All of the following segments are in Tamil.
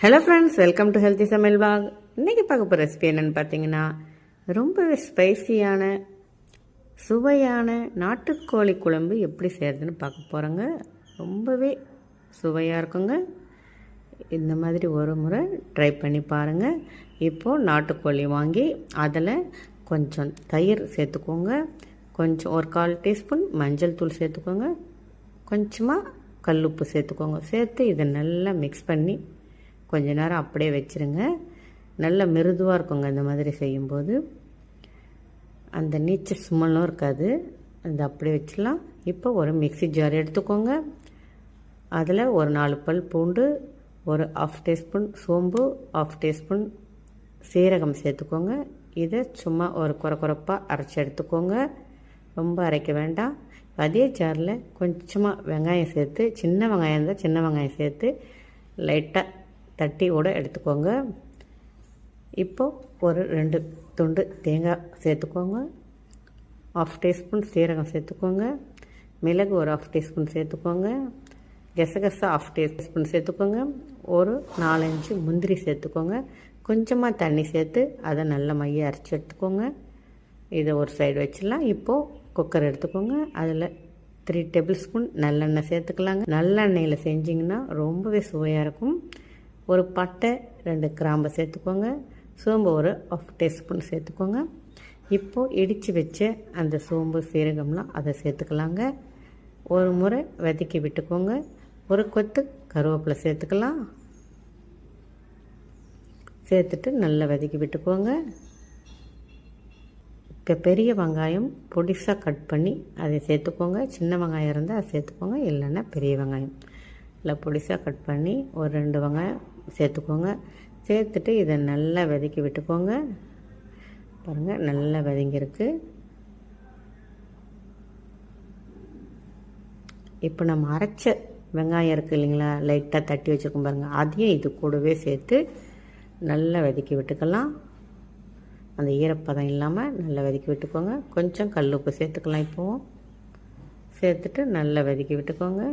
Hello friends welcome to healthy சமையல் பாக் இன்றைக்கி பார்க்க போகிற ரெசிபி என்னென்னு பார்த்தீங்கன்னா ரொம்பவே ஸ்பைசியான சுவையான நாட்டுக்கோழி குழம்பு எப்படி செய்கிறதுன்னு பார்க்க போகிறோங்க ரொம்பவே சுவையாக இருக்குங்க. இந்த மாதிரி ஒரு முறை ட்ரை பண்ணி பாருங்கள் இப்போது நாட்டுக்கோழி வாங்கி அதில் கொஞ்சம் தயிர் சேர்த்துக்கோங்க. கொஞ்சம் ஒரு கால் டீஸ்பூன் மஞ்சள் தூள் சேர்த்துக்கோங்க. கொஞ்சமாக கல்லுப்பு சேர்த்துக்கோங்க. சேர்த்து இதை நல்லா மிக்ஸ் பண்ணி கொஞ்ச நேரம் அப்படியே வச்சுருங்க. நல்ல மிருதுவாக இருக்குங்க இந்த மாதிரி செய்யும்போது. அந்த நீச்சல் ஸ்மெல்லும் இருக்காது. அது அப்படியே வச்சிடலாம். இப்போ ஒரு மிக்சி ஜார் எடுத்துக்கோங்க. அதில் ஒரு நாலு பல் பூண்டு ஒரு ஆஃப் டீஸ்பூன் சோம்பு ஆஃப் டீஸ்பூன் சீரகம் சேர்த்துக்கோங்க. இதை சும்மா ஒரு குறை குறைப்பாக அரைச்சி எடுத்துக்கோங்க. ரொம்ப அரைக்க வேண்டாம். அதே ஜாரில் கொஞ்சமாக வெங்காயம் சேர்த்து சின்ன வெங்காயம் இருந்தால் சின்ன வெங்காயம் சேர்த்து லைட்டாக தட்டியோடு எடுத்துக்கோங்க. இப்போது ஒரு ரெண்டு துண்டு தேங்காய் சேர்த்துக்கோங்க. ஆஃப் டீஸ்பூன் சீரகம் சேர்த்துக்கோங்க. மிளகு ஒரு ஆஃப் டீஸ்பூன் சேர்த்துக்கோங்க. கெசகசா ஆஃப் டீஸ்பூன் சேர்த்துக்கோங்க. ஒரு நாலஞ்சு முந்திரி சேர்த்துக்கோங்க. கொஞ்சமாக தண்ணி சேர்த்து அதை நல்ல மைய அரைச்சி எடுத்துக்கோங்க. இதை ஒரு சைடு வச்சிடலாம். இப்போது குக்கர் எடுத்துக்கோங்க. அதில் த்ரீ டேபிள் ஸ்பூன் நல்லெண்ணெய் சேர்த்துக்கலாங்க. நல்லெண்ணெயில் செஞ்சிங்கன்னா ரொம்பவே சுவையாக இருக்கும். ஒரு பட்டை ரெண்டு கிராம்பை சேர்த்துக்கோங்க. சோம்பு ஒரு ஆஃப் டீஸ்பூன் சேர்த்துக்கோங்க. இப்போது இடித்து வச்ச அந்த சோம்பு சீரகம்லாம் அதை சேர்த்துக்கலாங்க. ஒரு முறை வதக்கி விட்டுக்கோங்க. ஒரு கொத்து கருவேப்பிலை சேர்த்துக்கலாம். சேர்த்துட்டு நல்லா வதக்கி விட்டுக்கோங்க. இப்போ பெரிய வெங்காயம் பொடிசாக கட் பண்ணி அதை சேர்த்துக்கோங்க. சின்ன வெங்காயம் இருந்தால் அதை சேர்த்துக்கோங்க. இல்லைன்னா பெரிய வெங்காயம். இல்லை பொடிசாக கட் பண்ணி ஒரு ரெண்டு வெங்காயம் சேர்த்துக்கோங்க. சேர்த்துட்டு இதை நல்லா வதக்கி விட்டுக்கோங்க. பாருங்கள் நல்லா வதங்கியிருக்கு. இப்போ நம்ம அரைச்ச வெங்காயம் இருக்குது இல்லைங்களா? லைட்டாக தட்டி வச்சுருக்கோம் பாருங்கள் அதையும் இது கூடவே சேர்த்து நல்லா வதக்கி விட்டுக்கலாம். அந்த ஈரப்பதம் இல்லாமல் நல்லா வதக்கி விட்டுக்கோங்க. கொஞ்சம் கல் உப்பு சேர்த்துக்கலாம் இப்போவும் சேர்த்துட்டு நல்லா வதக்கி விட்டுக்கோங்க.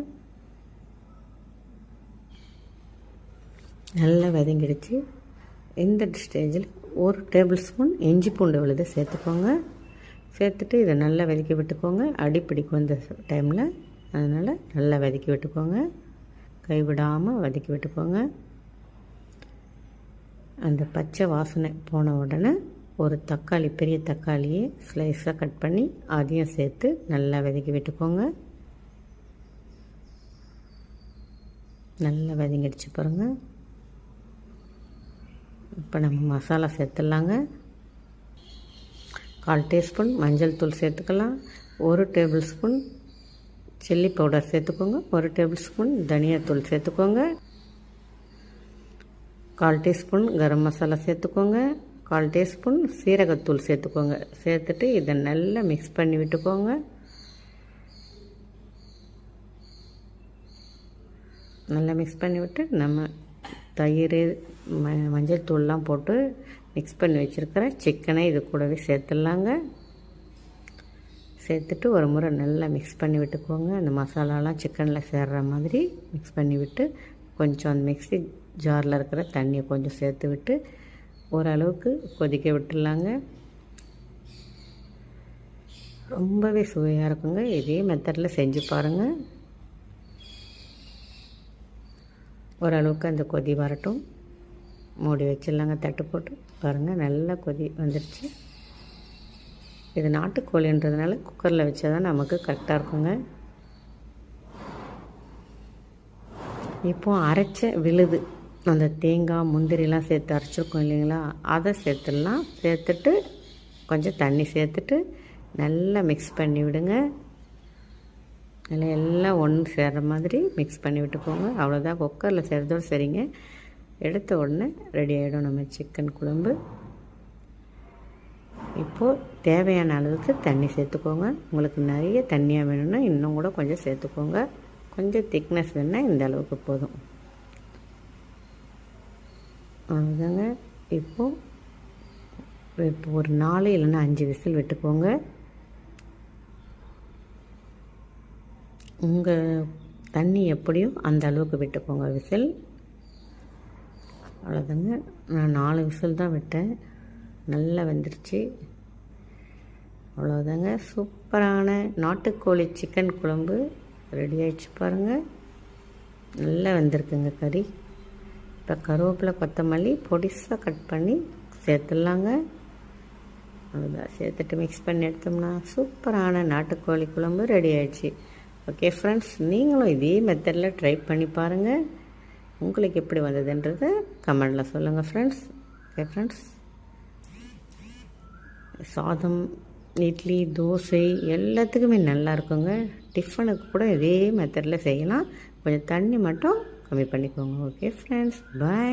நல்லா வதங்கிடுச்சு. இந்த ஸ்டேஜில் ஒரு டேபிள் ஸ்பூன் இஞ்சி பூண்டு விழுதை சேர்த்துக்கோங்க. சேர்த்துட்டு இதை நல்லா வதக்கி விட்டுக்கோங்க. அடிப்பிடிக்கும் இந்த டைமில் அதனால் நல்லா வதக்கி விட்டுக்கோங்க. கைவிடாமல் வதக்கி விட்டுக்கோங்க. அந்த பச்சை வாசனை போன உடனே ஒரு தக்காளி பெரிய தக்காளியை ஸ்லைஸாக கட் பண்ணி அதையும் சேர்த்து நல்லா வதக்கி விட்டுக்கோங்க. நல்லா வதங்கிடுச்சு பாருங்கள் இப்போ நம்ம மசாலா சேர்த்துடலாங்க. கால் டீஸ்பூன் மஞ்சள் தூள் சேர்த்துக்கலாம். ஒரு டேபிள் ஸ்பூன் சில்லி பவுடர் சேர்த்துக்கோங்க. ஒரு டேபிள் ஸ்பூன் தனியாத்தூள் சேர்த்துக்கோங்க. கால் டீஸ்பூன் கரம் மசாலா சேர்த்துக்கோங்க. கால் டீஸ்பூன் சீரகத்தூள் சேர்த்துக்கோங்க. சேர்த்துட்டு இதை நல்லா மிக்ஸ் பண்ணி விட்டுக்கோங்க. நல்லா மிக்ஸ் பண்ணி விட்டு நம்ம தயிர் ம மஞ்சள் தூள்லாம் போட்டு மிக்ஸ் பண்ணி வச்சுருக்கிற சிக்கனை இது கூடவே சேர்த்துடலாங்க. சேர்த்துட்டு ஒரு முறை நல்லா மிக்ஸ் பண்ணி விட்டுக்கோங்க. அந்த மசாலாலாம் சிக்கனில் சேர்கிற மாதிரி மிக்ஸ் பண்ணி விட்டு கொஞ்சம் அந்த மிக்ஸி ஜாரில் இருக்கிற தண்ணியை கொஞ்சம் சேர்த்து விட்டு ஓரளவுக்கு கொதிக்க விட்டுடலாங்க. ரொம்பவே சுவையாக இருக்குங்க. இதே மெத்தடில் செஞ்சு பாருங்கள் ஓரளவுக்கு அந்த கொதி வரட்டும். மூடி வச்சிடலாங்க தட்டு போட்டு. பாருங்கள் நல்லா கொதி வந்துடுச்சு இது நாட்டுக்கோழின்றதுனால குக்கரில் வச்சா தான் நமக்கு கரெக்டாக இருக்குங்க. இப்போ அரைச்ச விழுது அந்த தேங்காய் முந்திரிலாம் சேர்த்து அரைச்சிருக்கோம் இல்லைங்களா? அதை சேர்த்துடலாம். சேர்த்துட்டு கொஞ்சம் தண்ணி சேர்த்துட்டு நல்லா மிக்ஸ் பண்ணி விடுங்க. அதில் எல்லாம் ஒன்று சேர்கிற மாதிரி மிக்ஸ் பண்ணி விட்டுக்கோங்க. அவ்வளோதான் குக்கரில் செய்கிறதோடு சரிங்க எடுத்த உடனே ரெடி ஆகிடும் நம்ம சிக்கன் குழம்பு. இப்போது தேவையான அளவுக்கு தண்ணி சேர்த்துக்கோங்க. உங்களுக்கு நிறைய தண்ணியாக வேணும்னா இன்னும் கூட கொஞ்சம் சேர்த்துக்கோங்க. கொஞ்சம் திக்னஸ் வேணால் இந்த அளவுக்கு போதும். அதுதாங்க இப்போது இப்போ ஒரு நாலு இல்லைன்னா அஞ்சு விசில் விட்டுக்கோங்க. உங்கள் தண்ணி எப்படியோ அந்த அளவுக்கு விட்டுக்கோங்க. விசில். அவ்வளோதாங்க நான் நாலு விசில் தான் விட்டேன். நல்லா வெந்துருச்சு. அவ்வளோதாங்க சூப்பரான நாட்டுக்கோழி சிக்கன் குழம்பு. ரெடி ஆயிடுச்சு பாருங்கள் நல்லா வந்திருக்குங்க கறி. இப்போ கருவேப்பிலை கொத்தமல்லி பொடிசாக கட் பண்ணி சேர்த்துடலாங்க. அவ்வளோதான் சேர்த்துட்டு மிக்ஸ் பண்ணி எடுத்தோம்னா சூப்பரான நாட்டுக்கோழி குழம்பு ரெடி ஆயிடுச்சு. ஓகே ஃப்ரெண்ட்ஸ் நீங்களும் இதே மெத்தடில் ட்ரை பண்ணி பாருங்கள் உங்களுக்கு எப்படி வந்ததுன்றதை கமெண்டில் சொல்லுங்கள் ஃப்ரெண்ட்ஸ் ஓகே ஃப்ரெண்ட்ஸ் சாதம் இட்லி தோசை எல்லாத்துக்குமே நல்லா இருக்குங்க. டிஃபனுக்கு கூட இதே மெத்தடில் செய்யலாம். கொஞ்சம் தண்ணி மட்டும் கம்மி பண்ணிக்கோங்க. Okay friends bye